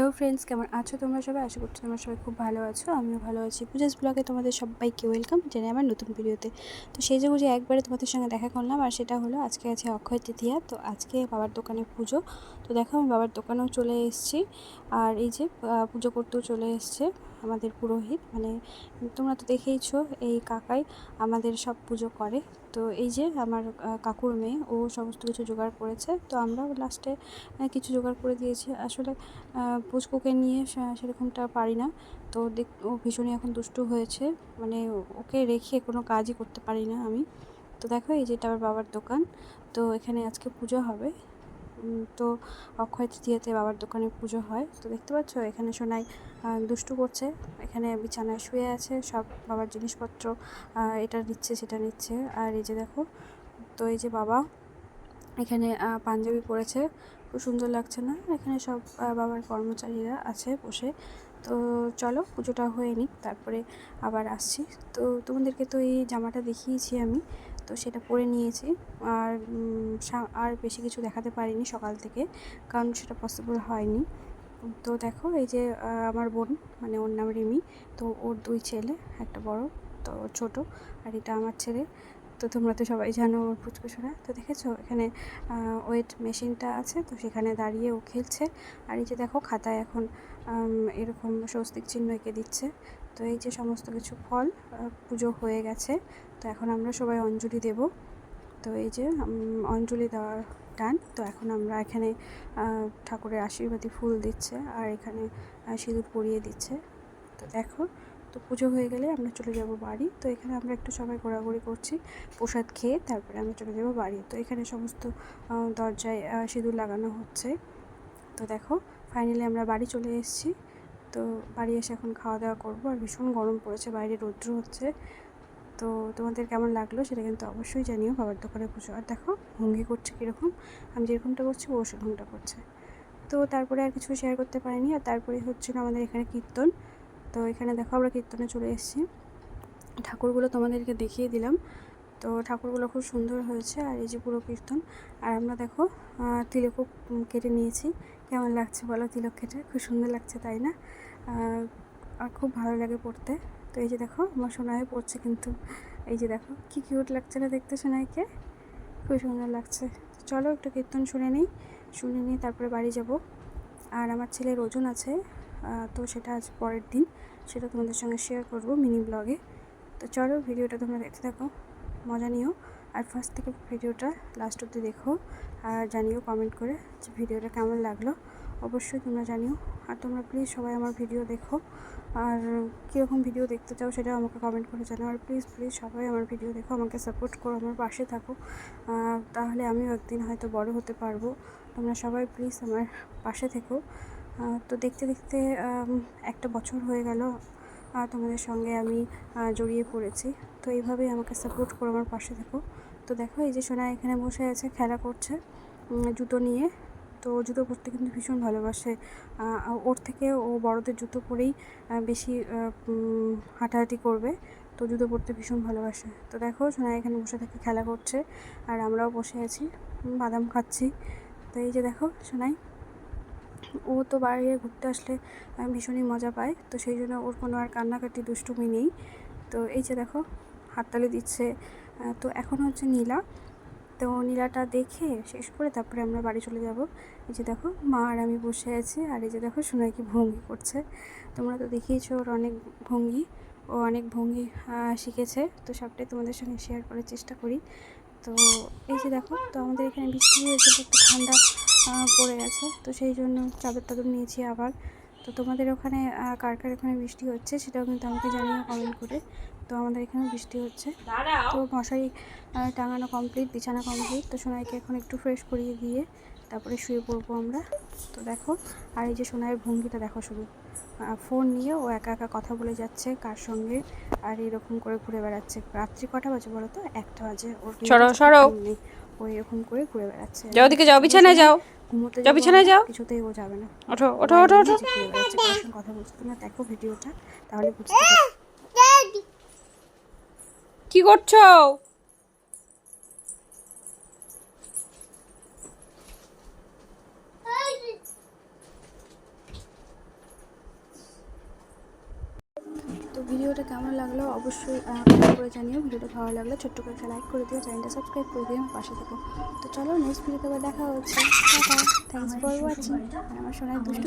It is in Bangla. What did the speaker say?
হ্যালো ফ্রেন্ডস, কেমন আছো তোমরা সবাই? আশা করছি তোমরা সবাই খুব ভালো আছো। আমিও ভালো আছি। পূজাস ব্লগে তোমাদের সবাইকে ওয়েলকাম জানি আমার নতুন ভিডিওতে। তো সেই যে একবারে তোমাদের সঙ্গে দেখা করলাম, আর সেটা হলো আজকে আছে অক্ষয় তৃতীয়া। তো আজকে বাবার দোকানে পুজো। তো দেখো আমি বাবার দোকানেও চলে এসেছি। আর এই যে পুজো করতেও চলে এসছে। আমাদের পুরোহিত মানে তোমরা তো দেখেইছো এই কাকাই আমাদের সব পুজো করে। তো এই যে আমার কাকুর মেয়ে, ও সমস্ত কিছু জোগাড় করেছে। তো আমরাও লাস্টে কিছু জোগাড় করে দিয়েছি। আসলে পুচকুকে নিয়ে সেরকমটা পারি না। তো দেখ, ও ভীষণই এখন দুষ্টু হয়েছে। মানে ওকে রেখে কোনো কাজই করতে পারি না আমি। তো দেখো এই যে এটা আমার বাবার দোকান। তো এখানে আজকে পুজো হবে। তো অক্ষয় তৃতীয়াতে বাবার দোকানে পুজো হয়। তো দেখতে পাচ্ছ, এখানে সোনাই দুষ্টু করছে। এখানে বিছানায় শুয়ে আছে, সব বাবার জিনিসপত্র এটা নিচ্ছে, সেটা নিচ্ছে। আর এই যে দেখো, তো এই যে বাবা, এখানে পাঞ্জাবি পরেছে। খুব সুন্দর লাগছে না? এখানে সব বাবার কর্মচারীরা আছে বসে। তো চলো পুজোটা হয়ে নিক, তারপরে আবার আসছি। তো তোমাদেরকে তো এই জামাটা দেখিয়েছি আমি, তো সেটা পরে নিয়েছি। আর আর বেশি কিছু দেখাতে পারিনি সকাল থেকে, কারণ সেটা পসিবল হয়নি। তো দেখো, এই যে আমার বোন মানে ওর নাম রিমি, তো ওর দুই ছেলে, একটা বড়, তো ছোট, আর এটা আমার ছেলে। তো তোমরা তো সবাই জানো ওর পুচকুচোরা তো দেখেছ? এখানে ওয়েট মেশিনটা আছে, তো সেখানে দাঁড়িয়ে ও খেলছে। আর এই যে দেখো, খাতায় এখন এরকম স্বস্তিক চিহ্ন এঁকে দিচ্ছে। তো এই যে সমস্ত কিছু ফল পুজো হয়ে গেছে। তো এখন আমরা সবাই অঞ্জলি দেব। তো এই যে অঞ্জলি দেওয়ার টান। তো এখন আমরা এখানে ঠাকুরের আশীর্বাদী ফুল দিচ্ছে। আর এখানে সিঁদুর পরিয়ে দিচ্ছে। তো দেখো তো পুজো হয়ে গেলে আমরা চলে যাব বাড়ি। তো এখানে আমরা একটু সবাই ঘোরাঘুরি করছি, প্রসাদ খেয়ে তারপরে আমরা চলে যাব বাড়ি। তো এখানে সমস্ত দরজায় সিঁদুর লাগানো হচ্ছে। তো দেখো ফাইনালি আমরা বাড়ি চলে এসেছি। তো বাড়ি এসে এখন খাওয়া দাওয়া করব। আর ভীষণ গরম পড়েছে, বাইরে রৌদ্র হচ্ছে। তো তোমাদের কেমন লাগল সেটা কিন্তু অবশ্যই জানিও, বাবার দোকানে পুজো। আর দেখো, ভঙ্গি করছে কীরকম। আমি যেরকমটা করছি, ও সেরকমটা করছে। তো তারপরে আর কিছু শেয়ার করতে পারিনি। আর তারপরে হচ্ছিল আমাদের এখানে কীর্তন। তো এখানে দেখো আমরা কীর্তনে চলে এসেছি। ঠাকুরগুলো তোমাদেরকে দেখিয়ে দিলাম। তো ঠাকুরগুলো খুব সুন্দর হয়েছে আর এই যে পুরো কীর্তন। আর আমরা দেখো তিলকও কেটে নিয়েছি। কেমন লাগছে বলো তিলক কেটে? খুব সুন্দর লাগছে, তাই না? আর খুব ভালো লাগে পড়তে। তো এই যে দেখো, আমার সোনাই পড়ছে কিন্তু। এই যে দেখো, কি কিউট লাগছে না দেখতে সোনাইকে? খুব সুন্দর লাগছে। চলো একটু কীর্তন শুনে নিই। শুনে নিয়ে তারপরে বাড়ি যাব। আর আমার ছেলের ওজন আছে তো সেটা আজ পরের দিন, সেটা তোমাদের সঙ্গে শেয়ার করব মিনি ব্লগে তো চলো ভিডিওটা তোমরা দেখতে থাকো, মজা নিও। আর ফার্স্ট থেকে ভিডিওটা লাস্ট অব্দি দেখো, আর জানিও কমেন্ট করে যে ভিডিওটা কেমন লাগল। অবশ্যই তোমরা জানিও। আর তোমরা প্লিজ সবাই আমার ভিডিও দেখো। আর কীরকম ভিডিও দেখতে চাও সেটাও আমাকে কমেন্ট করে জানাও। আর প্লিজ প্লিজ সবাই আমার ভিডিও দেখো, আমাকে সাপোর্ট করো, আমার পাশে থাকো। তাহলে আমিও একদিন হয়তো বড় হতে পারব। তোমরা সবাই প্লিজ আমার পাশে থেকো। তো দেখতে দেখতে একটা বছর হয়ে গেল তোমাদের সঙ্গে আমি জড়িয়ে পড়েছি। তো এইভাবেই আমাকে সাপোর্ট করো আমার পাশে থেকো। তো দেখো, এই যে সোনা এখানে বসে আছে, খেলা করছে জুতো নিয়ে। তো জুতো পরতে কিন্তু ভীষণ ভালোবাসে। ওর থেকে ও বড়দের জুতো পরেই বেশি হাঁটাহাঁটি করবে। তো জুতো পরতে ভীষণ ভালোবাসে। তো দেখো, সোনা এখানে বসে থেকে খেলা করছে, আর আমরাও বসে আছি বাদাম খাচ্ছি। তো এই যে দেখো, সোনাই। ও তো বাইরে ঘুরতে আসলে ভীষণই মজা পায়। তো সেই জন্য ওর কোনো আর কান্নাকাটি দুষ্টুমি নেই। তো এই যে দেখো, হাততালি দিচ্ছে। তো এখন হচ্ছে নীলা। তো নীলাটা দেখে শেষ করে তারপরে আমরা বাড়ি চলে যাব। এই যে দেখো, মা আর আমি বসে আছি। আর এই যে দেখো সোনাই কি ভঙ্গি করছে। তোমরা তো দেখিয়েছো ওর অনেক ভঙ্গি। ও অনেক ভঙ্গি শিখেছে। তো সবটাই তোমাদের সঙ্গে শেয়ার করার চেষ্টা করি। তো এই যে দেখো, তো আমাদের এখানে বৃষ্টি হয়েছে একটু ঠান্ডা পড়ে গেছে। তো সেই জন্য চাদর টাদর নিয়েছি আবার। তো তোমাদের ওখানে কার কার ওখানে বৃষ্টি হচ্ছে সেটাও কিন্তু আমাকে জানিও কমেন্ট করে। তো আমাদের এখানে বৃষ্টি হচ্ছে। তো মশারি টাঙানো কমপ্লিট বিছানা কমপ্লিট তো সোনাইকে এখন একটু ফ্রেশ করিয়ে দিয়ে তারপরে শুয়ে পড়ব আমরা। তো দেখো আর এই যে সোনাইয়ের ভঙ্গিটা দেখো শুধু। ফোন নিয়ে ও একা একা কথা বলে যাচ্ছে কার সঙ্গে আর এরকম করে ঘুরে বেড়াচ্ছে। রাত্রি কটা বাজে বলো তো? একটা বাজে। ওর নেই। ও এরকম করে ঘুরে বেড়াচ্ছে। যাও দিকে যাও বিছানায় যাও। ঘুমোতে যাও বিছানায় যাও। কিছুতেই ও যাবে না। ওঠো ওঠো ওঠো ওঠো। কার কথা বলছো তোমরা? দেখো ভিডিওটা তাহলে বুঝতে কি করছ? ভিডিওটা কেমন লাগল অবশ্যই কমেন্ট করে জানিও। ভিডিওটা ভালো লাগল ছোট্ট করে একটা লাইক করে দিও চ্যানেলটা সাবস্ক্রাইব করে দিও আমার পাশে থাকো। তো চলো নেক্সট ভিডিওতে আবার দেখা হচ্ছে। থ্যাংকস ফর ওয়াচিং আমার সোনার দুষ্টু